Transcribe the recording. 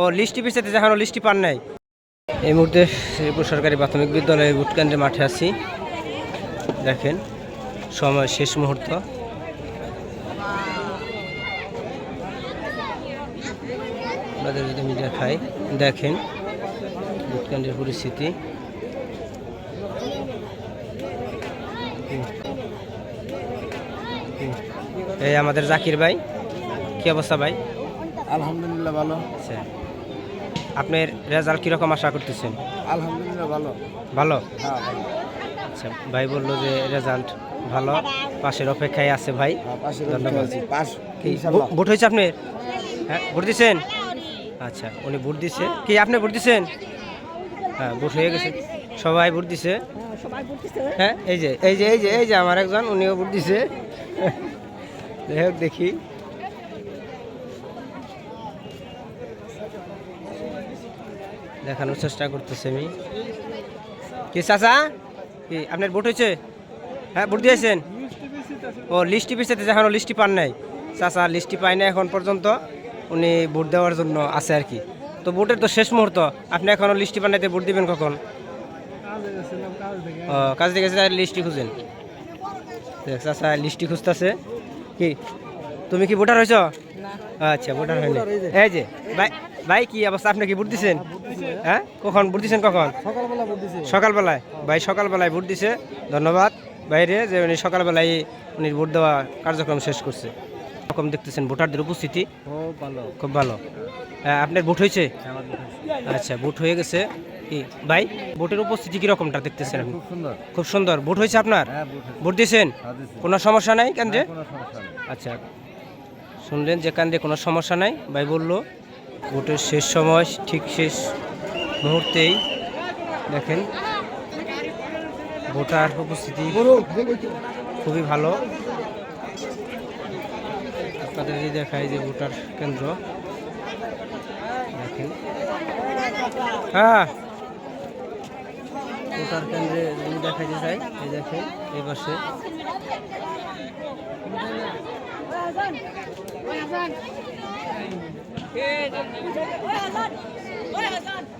ও লিস্টি পিছাতে এখনও লিস্টি পান নাই। এই মুহূর্তে শ্রীপুর সরকারি প্রাথমিক বিদ্যালয়ে ভোটকেন্দ্রে মাঠে আছি। দেখেন, সময় শেষ মুহূর্ত। আপনাদের যদি আমি দেখাই দেখেন ভোট কেন্দ্রের পরিস্থিতি। এই আমাদের জাকির ভাই, কি অবস্থা ভাই? আলহামদুলিল্লাহ ভালো। আচ্ছা। আপনার রেজাল্ট কীরকম আশা করতেছেন? আলহামদুলিল্লাহ ভালো। ভালো? হ্যাঁ ভালো আচ্ছা ভাই বলল যে রেজাল্ট ভালো। পাশের অপেক্ষায় আছে ভাই। হ্যাঁ, ধন্যবাদ। আছি। কি ভোট হয়েছে আপনার? হ্যাঁ ভোট দিচ্ছেন আচ্ছা উনি ভোট দিছে। কি আপনি ভোট দিচ্ছেন হ্যাঁ ভোট হয়ে গেছে। সবাই ভোট দিছে। হ্যাঁ এই যে এই যে এই যে এই যে আমার একজন উনিও ভোট দিছে। যাই হোক দেখি। দেখানোর চেষ্টা করতেছি আমি। কি চাচা? কি, আপনার ভোট হয়েছে? হ্যাঁ ভোট দিয়েছেন? ও লিস্টি পিছাতে এখনও লিস্টি পান নাই। চাচা লিস্টি পায় না এখন পর্যন্ত। উনি ভোট দেওয়ার জন্য আছে আর কি। তো ভোটের তো শেষ মুহূর্ত। আপনি এখনও লিস্টি পান নাইতে ভোট দিবেন কখন? ও, কাজ থেকে লিস্টি খুঁজেন। চাচা লিস্টি খুঁজতেছে। কি, তুমি কি ভোটার হয়েছ? আচ্ছা ভোটার হয়নি। এই যে ভাই ভাই কি অবস্থা? আপনি কি ভোট দিছেন? হ্যাঁ? কখন? ভোট দিছেন কখন? সকালবেলায়? ভাই সকালবেলায় ভোট দিছে। ধন্যবাদ। বাইরে যে উনি সকালবেলায় উনি ভোট দেওয়া কার্যক্রম শেষ করছে। রকম দেখতেছেন ভোটারদের উপস্থিতি। খুব ভালো। আহ, আপনার ভোট হয়েছে? আচ্ছা ভোট হয়ে গেছে। কি ভাই ভোটের উপস্থিতি কীরকমটা দেখতেছেন আপনি খুব সুন্দর। খুব সুন্দর। ভোট হয়েছে আপনার? হ্যাঁ ভোট। দিয়েছেন হ্যাঁ, কোনো সমস্যা নাই কেন্দ্রে? নেই। আচ্ছা। শুনলেন যে কেন্দ্রে কোনো সমস্যা নাই, ভাই বলল, ভোটের শেষ সময়, ঠিক শেষ মুহূর্তেই দেখেন, ভোটার উপস্থিতি খুবই ভালো। আপনাদের দেখায় যে ভোটার কেন্দ্র। দেখেন। হ্যাঁ ভোটার কেন্দ্রে যদি দেখাইতে চাই এই দেখেন এই পাশে. Oyadan. Oyadan.